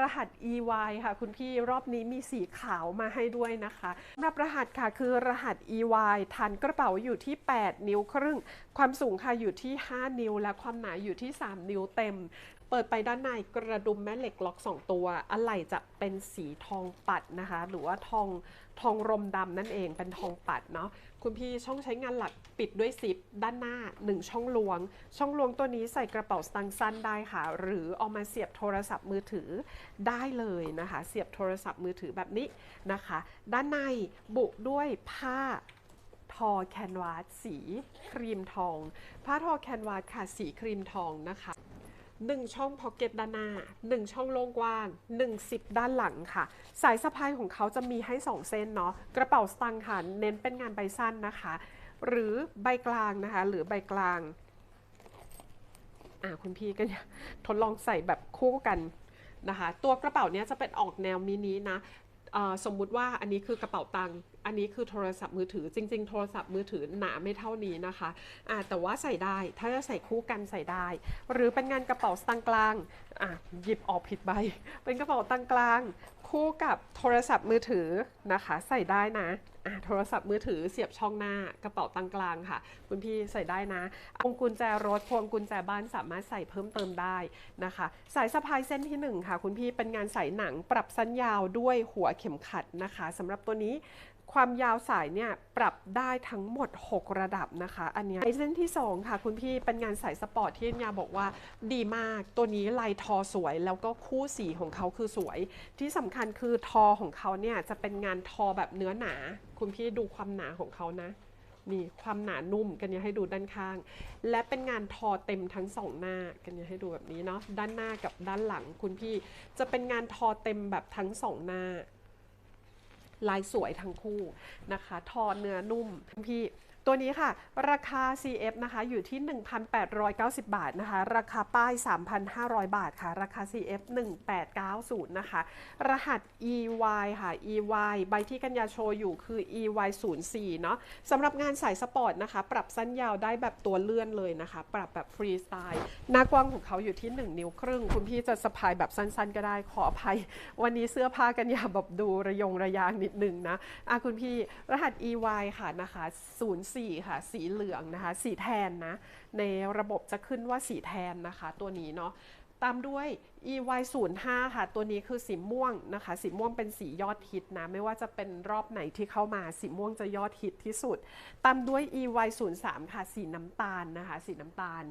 รหัส EY ค่ะ คุณพี่รอบนี้มีสีขาวมาให้ด้วยนะคะสำหรับรหัสค่ะคือรหัส EY ฐานกระเป๋าอยู่ที่ 8 นิ้วครึ่ง ความสูงค่ะอยู่ที่ 5 นิ้ว และความหนาอยู่ที่ 3 นิ้วเต็ม เปิดไปด้านในกระดุมแม่เหล็กล็อก 2 ตัว อะไหล่จะเป็นสีทองปัดนะคะ หรือว่าทองทองรมดำนั่นเองเป็นทองปัดเนาะคุณพี่ช่องใช้งานหลักปิดด้วยซิปด้านหน้า 1 ช่องลวง ช่องลวงตัวนี้ใส่กระเป๋าสตางค์สั้นได้ค่ะ หรือเอามาเสียบโทรศัพท์มือถือได้เลยนะคะ เสียบโทรศัพท์มือถือแบบนี้นะคะ ด้านในบุด้วยผ้าทอแคนวาสสีครีมทอง ผ้าทอแคนวาสค่ะสีครีมทองนะคะหนึ่งช่องพ็อกเก็ตด้านหน้าหนึ่งช่องโล่งกว้างหนึ่งซิปด้านหลังค่ะ สายสะพายของเขาจะมีให้2เส้นเนาะกระเป๋าสตางค์ค่ะ เน้นเป็นงานใบสั้นนะคะ หรือใบกลางนะคะ หรือใบกลาง อ่าคุณพี่ก็ทดลองใส่แบบคู่กัน นะคะ ตัวกระเป๋าเนี้ยจะเป็นออกแนวมินินะสมมุติว่าอันนี้คือกระเป๋าตังค์อันนี้คือโทรศัพท์มือถือจริง ๆ โทรศัพท์มือถือหนาไม่เท่านี้นะคะะแต่ว่าใส่ได้ถ้าจะใส่คู่กันใส่ได้ หรือเป็นงานกระเป๋าตังกลางอะหยิบออกผิดใบ เป็นกระเป๋าตังกลาง คู่กับโทรศัพท์มือถือนะคะ ใส่ได้นะะโทรศัพท์มือถือเสียบช่องหน้ากระเป๋าตังกลางค่ะ คุณพี่ใส่ได้นะพวงกุญแจรถพวงกุญแจบ้านสามารถใส่เพิ่มเติมได้นะคะ สายสะพายเส้นที่หนึ่งค่ะ คุณพี่เป็นงานสายหนังปรับสั้นยาวด้วยหัวเข็มขัดนะคะสำหรับตัวนี้ ความยาวสายเนี่ยปรับได้ทั้งหมด 6 ระดับนะคะ อันนี้ยไอเส้นที่ 2 ค่ะ คุณพี่เป็นงานสายสปอร์ตที่ยาบอกว่าดีมากตัวนี้ลายทอสวย แล้วก็คู่สีของเขาคือสวย ที่สำคัญคือทอของเขาเนี่ยจะเป็นงานทอแบบเนื้อหนา คุณพี่ดูความหนาของเขานะนี่ความหนานุ่มกันยาให้ดูด้านข้าง และเป็นงานทอเต็มทั้งสองหน้ากันยาให้ดูแบบนี้เนาะด้านหน้ากับด้านหลังคุณพี่จะเป็นงานทอเต็มแบบทั้งสองหน้า ลายสวยทั้งคู่นะคะ ทอเนื้อนุ่มพี่ ตัวนี้ค่ะ ราคา CF นะคะอยู่ที่ 1,890 บาทนะคะ ราคาป้าย 3,500 บาทค่ะ ราคา CF 1890 นะคะ รหัส EY ค่ะ EY ใบที่กัญญาโชว์อยู่คือ EY 04เนาะสำหรับงานสายสปอร์ตนะคะ ปรับสั้นยาวได้แบบตัวเลื่อนเลยนะคะ ปรับแบบฟรีสไตล์หน้ากว้างของเขาอยู่ที่ 1 นิ้วครึ่ง คุณพี่จะสะพายแบบสั้นๆ ก็ได้ขออภัย วันนี้เสื้อผ้ากันยาแบบดูระยงระยางนิดนึงนะอะคุณพี่รหัส EY ค่ะนะคะ 04ค่ะ สีเหลืองนะคะ สีแทนนะ ในระบบจะขึ้นว่าสีแทนนะคะ ตัวนี้เนาะตามด้วย EY 0 5 ค่ะ ตัวนี้คือสีม่วงนะคะ สีม่วงเป็นสียอดฮิตนะ ไม่ว่าจะเป็นรอบไหนที่เข้ามา สีม่วงจะยอดฮิตที่สุด ตามด้วย EY 0 3 ค่ะ สีน้ำตาลนะคะ สีน้ำตาล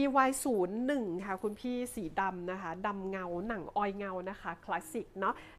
EY 0 1 ค่ะ คุณพี่สีดำนะคะดำเงา หนังออยเงานะคะ คลาสสิกเนาะ